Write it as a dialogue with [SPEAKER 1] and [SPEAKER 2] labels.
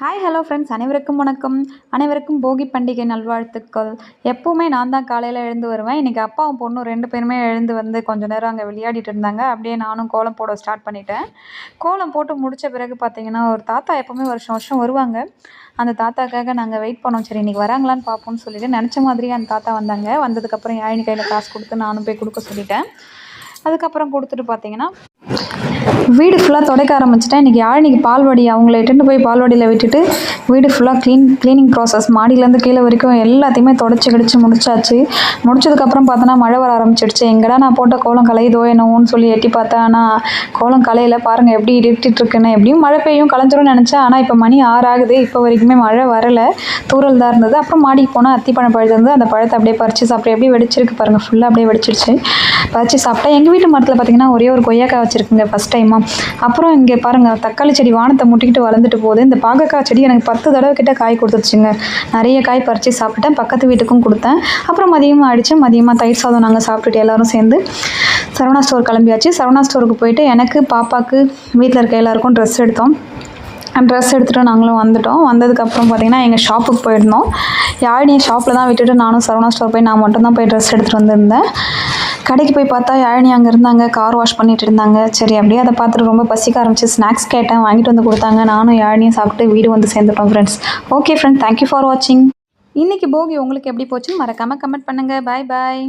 [SPEAKER 1] Hi hello friends அனைவருக்கும் வணக்கம். அனைவருக்கும் போகி பண்டிகை நல்வாழ்த்துக்கள். எப்போவுமே நான் தான் காலையில் எழுந்து வருவேன். இன்றைக்கி அப்பாவும் பொண்ணும் ரெண்டு பேருமே எழுந்து வந்து கொஞ்சம் நேரம் அங்கே விளையாடிட்டு இருந்தாங்க. அப்படியே நானும் கோலம் போட ஸ்டார்ட் பண்ணிட்டேன். கோலம் போட்டு முடித்த பிறகு பார்த்தீங்கன்னா ஒரு தாத்தா எப்போவுமே வருஷம் வருஷம் வருவாங்க. அந்த தாத்தாக்காக நாங்கள் வெயிட் பண்ணோம். சரி இன்றைக்கி வராங்களான்னு பார்ப்போம்னு சொல்லிட்டு நினச்ச மாதிரியே அந்த தாத்தா வந்தாங்க. வந்ததுக்கப்புறம் யாழினி கையில் காசு கொடுத்து நானும் போய் கொடுக்க சொல்லிட்டேன். அதுக்கப்புறம் கொடுத்துட்டு பார்த்தீங்கன்னா வீடு ஃபுல்லாக துடைக்க ஆரம்பிச்சிட்டேன். இன்றைக்கி யாழினிக்கு பால்வாடி அவங்கள இட்டுட்டு போய் பால்வாடியில் விட்டுட்டு வீடு ஃபுல்லாக க்ளீன் க்ளீனிங் ப்ராசஸ் மாடியிலேருந்து கீழே வரைக்கும் எல்லாத்தையுமே தொடச்சி கிடிச்சு முடிச்சாச்சு. முடிச்சதுக்கப்புறம் பார்த்தோன்னா மழை வர ஆரம்பிச்சிடுச்சு. எங்கடா நான் போட்ட கோலம் கலையுதோ என்னவோன்னு சொல்லி எட்டி பார்த்தேன். ஆனால் கோலம் கலையில் பாருங்கள் எப்படி இருட்டிட்டு இருக்குன்னு. எப்படியும் மழை பெய்யும் கலைஞ்சிரும்னு நினச்சேன். ஆனால் இப்போ மணி ஆறு ஆகுது இப்போ வரைக்குமே மழை வரலை. தூறல் தான் இருந்தது. அப்புறம் மாடிக்கு போனால் அத்திப்பழம் பழம் இருந்து அந்த பழத்தை அப்படியே பறித்து சாப்பிட்டு அப்படியே வெடிச்சிருக்கு பாருங்கள் ஃபுல்லாக அப்படியே வெடிச்சிருச்சு பறித்து சாப்பிட்டேன். எங்கள் வீட்டு மரத்தில் பார்த்தீங்கன்னா ஒரே ஒரு கொய்யாக்காய் வச்சுருக்குங்க. ஃபஸ்ட் டைமாக அப்புறம் இங்கே பாருங்கள் தக்காளி செடி வானத்தை முட்டிக்கிட்டு வளர்ந்துட்டு போகுது. இந்த பாகக்காய் செடி எனக்கு பத்து தடவை கிட்ட காய் கொடுத்துருச்சுங்க. நிறைய காய் பறித்து சாப்பிட்டேன். பக்கத்து வீட்டுக்கும் கொடுத்தேன். அப்புறம் மதியமாக அடித்து மதியமாக தயிர் சாதம் நாங்கள் சாப்பிட்டுட்டு எல்லோரும் சேர்ந்து சரவணா ஸ்டோர் கிளம்பியாச்சு. சரவணா ஸ்டோருக்கு போயிட்டு எனக்கு பாப்பாவுக்கு வீட்டில் இருக்க எல்லாருக்கும் ட்ரெஸ் எடுத்தோம். ட்ரெஸ் எடுத்துகிட்டு நாங்களும் வந்துட்டோம். வந்ததுக்கப்புறம் பார்த்திங்கன்னா எங்கள் ஷாப்புக்கு போயிருந்தோம். யாழினியை ஷாப்பில் தான் விட்டுட்டு நானும் சரவணா ஸ்டோர் போய் நான் மட்டும் தான் போய் ட்ரெஸ் எடுத்துகிட்டு வந்திருந்தேன். கடைக்கு போய் பார்த்தா யாழினி அங்கே இருந்தாங்க கார் வாஷ் பண்ணிட்டு இருந்தாங்க. சரி அப்படியே அதை பார்த்துட்டு ரொம்ப பசிக்க ஆரம்பிச்சு ஸ்நாக்ஸ் கேட்டேன் வாங்கிட்டு வந்து கொடுத்தாங்க. நானும் யாழினியும் சாப்பிட்டு வீடு வந்து சேர்ந்துட்டோம் friends okay friends thank you for வாட்சிங் இன்றைக்கி போகி உங்களுக்கு எப்படி போச்சுன்னு மறக்காமல் கமெண்ட் பண்ணுங்கள் பாய் பாய்